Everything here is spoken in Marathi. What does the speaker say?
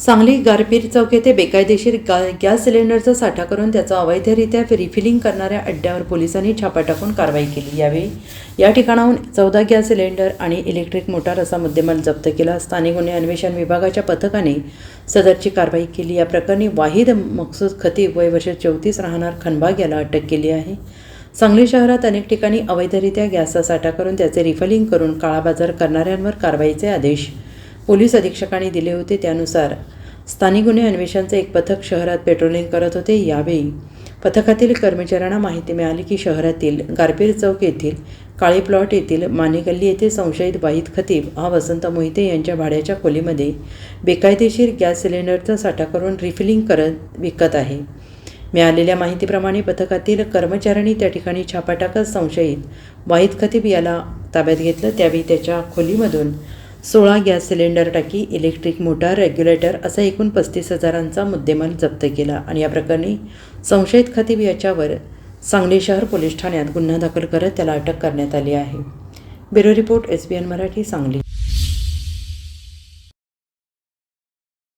सांगली गारपीर चौक येथे बेकायदेशीर गा गॅस सिलेंडरचा साठा करून त्याचा अवैधरित्या रिफिलिंग करणाऱ्या अड्ड्यावर पोलिसांनी छापा टाकून कारवाई केली. यावेळी या ठिकाणाहून चौदा गॅस सिलेंडर आणि इलेक्ट्रिक मोटार असा मुद्देमाल जप्त केला. स्थानिक गुन्हे अन्वेषण विभागाच्या पथकाने सदरची कारवाई केली. या प्रकरणी वाहिद मकसूद खतीब वय वर्ष चौतीस राहणार खनबाग याला अटक केली आहे. सांगली शहरात अनेक ठिकाणी अवैधरित्या गॅसचा साठा करून त्याचे रिफिलिंग करून काळाबाजार करणाऱ्यांवर कारवाईचे आदेश पोलीस अधीक्षकांनी दिले होते. त्यानुसार स्थानिक गुन्हे अन्वेषणचे एक पथक शहरात पेट्रोलिंग करत होते. यावेळी पथकातील कर्मचाऱ्यांना माहिती मिळाली की शहरातील गारपीर चौक येथील काळी प्लॉट येथील मानेगल्ली येथे संशयित वाहिद खतीब हा वसंत मोहिते यांच्या भाड्याच्या खोलीमध्ये बेकायदेशीर गॅस सिलेंडरचा साठा करून रिफिलिंग करत विकत आहे. मिळालेल्या माहितीप्रमाणे पथकातील कर्मचाऱ्यांनी त्या ठिकाणी छापा टाकत संशयित वाहिद खतीब याला ताब्यात घेतलं. त्यावेळी त्याच्या खोलीमधून सोळा गॅस सिलेंडर टाकी इलेक्ट्रिक मोटार रेग्युलेटर असा एकूण पस्तीस हजारांचा मुद्देमाल जप्त केला आणि या प्रकरणी संशयित खतीब याच्यावर सांगली शहर पोलीस ठाण्यात गुन्हा दाखल करत त्याला अटक करण्यात आली आहे. Bureau report S B N Marathi Sangli.